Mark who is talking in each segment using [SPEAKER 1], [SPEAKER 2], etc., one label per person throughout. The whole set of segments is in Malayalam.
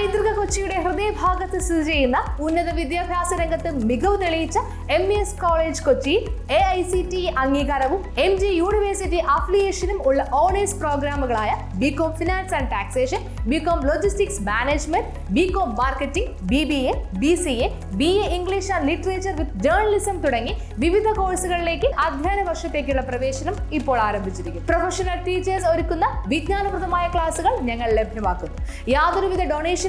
[SPEAKER 1] പൈതൃക കൊച്ചിയുടെ ഹൃദയഭാഗത്ത് സ്ഥിതി ചെയ്യുന്ന ഉന്നത വിദ്യാഭ്യാസ രംഗത്ത് മികവ് തെളിയിച്ച M E S college Kochi A I C T അംഗീകാരവും എം ജി യൂണിവേഴ്സിറ്റി അഫിലിയേഷനും ഉള്ള honours പ്രോഗ്രാമുകളായ BCom finance and taxation BCom logistics management BCom marketing B B A B C A B A English and literature with journalism തുടങ്ങി വിവിധ കോഴ്സുകളിലേക്ക് അധ്യയന വർഷത്തേക്കുള്ള പ്രവേശനം ഇപ്പോൾ ആരംഭിച്ചിരിക്കുന്നു. പ്രൊഫഷണൽ ടീച്ചേഴ്സ് ഒരുക്കുന്ന വിജ്ഞാനപ്രദമായ ക്ലാസുകൾ ഞങ്ങൾ ലഭ്യമാക്കുന്നു. യാതൊരുവിധ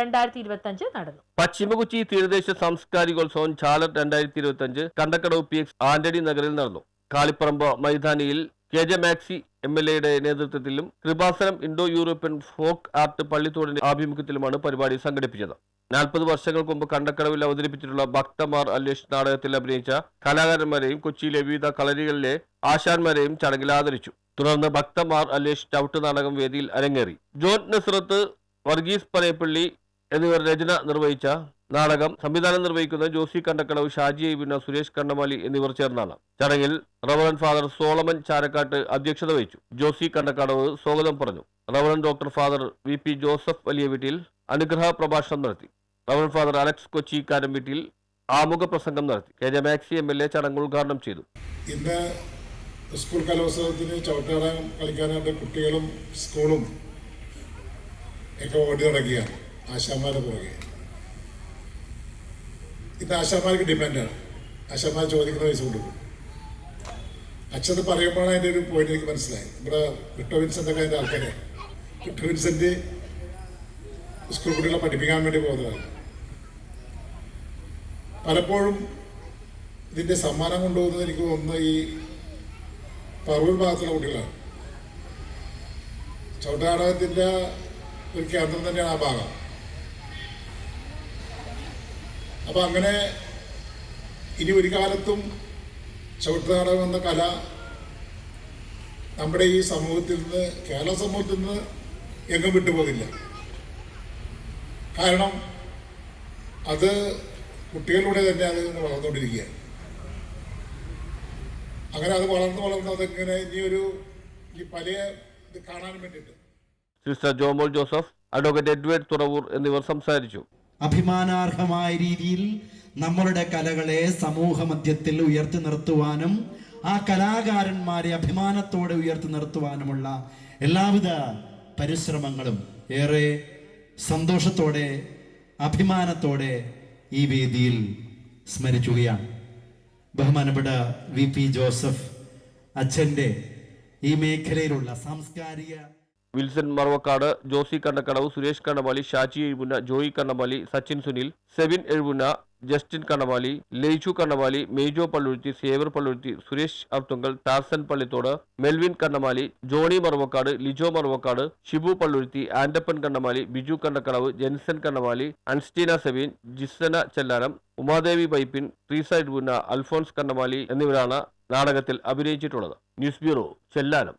[SPEAKER 2] രണ്ടായിരത്തി ഇരുപത്തഞ്ച് നടന്നു.
[SPEAKER 3] പശ്ചിമകുച്ചി തീരദേശ സാംസ്കാരികോത്സവം ചാലർ രണ്ടായിരത്തി ഇരുപത്തി അഞ്ച് കണ്ടക്കടവ് പി എക്സ് ആന്റണി നഗറിൽ നടന്നു. കാളിപ്പറമ്പ് മൈതാനിയിൽ K J Maxi M L എയുടെ നേതൃത്വത്തിലും Kripasanam Indo European folk art പള്ളിത്തോടിന്റെ ആഭിമുഖ്യത്തിലുമാണ് പരിപാടി സംഘടിപ്പിച്ചത്. നാൽപ്പത് വർഷങ്ങൾക്ക് മുമ്പ് കണ്ടക്കടവിൽ അവതരിപ്പിച്ചിട്ടുള്ള ഭക്തമാർ അല്ലേഷ് നാടകത്തിൽ അഭിനയിച്ച കലാകാരന്മാരെയും കൊച്ചിയിലെ വിവിധ കളരികളിലെ ആശാന്മാരെയും ചടങ്ങിൽ ആദരിച്ചു. തുടർന്ന് ഭക്തമാർ അല്ലേഷ് ചവിട്ട് നാടകം വേദിയിൽ അരങ്ങേറി. ജോൺ നസ്രത്ത് വർഗീസ് പനയപ്പള്ളി എന്നിവർ രചന നിർവഹിച്ച നാടകം സംവിധാനം നിർവഹിക്കുന്ന ജോസി കണ്ടക്കടവ് ഷാജി ഐബിന സുരേഷ് കണ്ണമാലി എന്നിവർ ചേർന്നാണ്. ചടങ്ങിൽ റവറൻ ഫാദർ സോളമൻ ചാരക്കാട്ട് അധ്യക്ഷത വഹിച്ചു. ജോസി കണ്ടക്കടവ് സ്വാഗതം പറഞ്ഞു. Reverend doctor father V P Joseph വലിയ വീട്ടിൽ അനുഗ്രഹ പ്രഭാഷണം നടത്തി. റവറൻ ഫാദർ അലക്സ് കൊച്ചി കാരംവീട്ടിൽ ആമുഖ പ്രസംഗം നടത്തി. K J Maxi M L A ചടങ്ങ് ഉദ്ഘാടനം ചെയ്തു.
[SPEAKER 4] ഇന്ന് സ്കൂൾ കലോത്സവത്തിന് ചവിട്ടാടം കളിക്കാനായിട്ട് കുട്ടികളും സ്കൂളും ഒക്കെ ഓടി ആശാന്മാരുടെ പുറകെ. ഇത് ആശാന്മാർക്ക് ഡിമാൻഡാണ് ആശാന്മാർ ചോദിക്കുന്ന പൈസ കൊടുക്കും. അച്ഛൻ പറയുമ്പോഴാണ് അതിന്റെ ഒരു പോയിന്റ് എനിക്ക് മനസ്സിലായി ഇവിടെ വിട്ടോ വിൻസെന്റ് ഒക്കെ അതിന്റെ ആൾക്കാരെ. വിട്ടോ വിൻസെന്റ് സ്കൂൾ കുട്ടികളെ പഠിപ്പിക്കാൻ വേണ്ടി പോകുന്നതാണ്. പലപ്പോഴും ഇതിന്റെ സമ്മാനം കൊണ്ടുപോകുന്നത് എനിക്ക് തോന്നുന്നത് ഈ പറവൂർ ഭാഗത്തുള്ള കുട്ടികളാണ്. ചവിട്ടാടകത്തിന്റെ ഒരു കേന്ദ്രം തന്നെയാണ് ആ ഭാഗം. അപ്പം അങ്ങനെ ഇനി ഒരു കാലത്തും ചവിട്ടുനാടകം എന്ന കല നമ്മുടെ ഈ സമൂഹത്തിൽ നിന്ന് കേരള സമൂഹത്തിൽ നിന്ന് എങ്ങും വിട്ടുപോകില്ല. കാരണം അത് കുട്ടികളിലൂടെ തന്നെ അത് വളർന്നുകൊണ്ടിരിക്കുകയാണ് അങ്ങനെ അത് വളർന്ന് വളർന്ന് അതിങ്ങനെ ഇനി ഒരു ഈ പല ഇത് കാണാൻ വേണ്ടിയിട്ട്.
[SPEAKER 3] Sister Jomol Joseph advocate Edward Thuravoor എന്നിവർ സംസാരിച്ചു.
[SPEAKER 5] അഭിമാനാർഹമായ രീതിയിൽ നമ്മളുടെ കലകളെ സമൂഹ മധ്യത്തിൽ ഉയർത്തി നിർത്തുവാനും ആ കലാകാരന്മാരെ അഭിമാനത്തോടെ ഉയർത്തി നിർത്തുവാനുമുള്ള എല്ലാവിധ പരിശ്രമങ്ങളും ഏറെ സന്തോഷത്തോടെ അഭിമാനത്തോടെ ഈ വേദിയിൽ സ്മരിക്കുകയാണ്. ബഹുമാനപ്പെട്ട വി പി ജോസഫ് അച്ഛന്റെ ഈ മേഖലയിലുള്ള സാംസ്കാരിക
[SPEAKER 3] Wilson Maravakkad Josy Kannakkadavu Suresh Kannamaly Shaji Ezhupunna Joy Kannamaly Sachin Sunil Sevin Ezhupunna Justin Kannamaly Leichu Kannamaly Mejo Palluruthy Saver Palluruthy Suresh Arthunkal Tarzan Pallithode Melvin Kannamaly Johnny Maravakkad Lijo Maravakkad Shibu Palluruthy Andappan Kannamaly Biju Kannakkadavu Jenson Kannamaly Anstina Sevin Jissana Chellanam Umadevi Pipin Treesa Ezhupunna Alphonse Kannamaly എന്നിവരാണ് നാടകത്തിൽ അഭിനയിച്ചിട്ടുള്ളത്. News bureau Chellanam.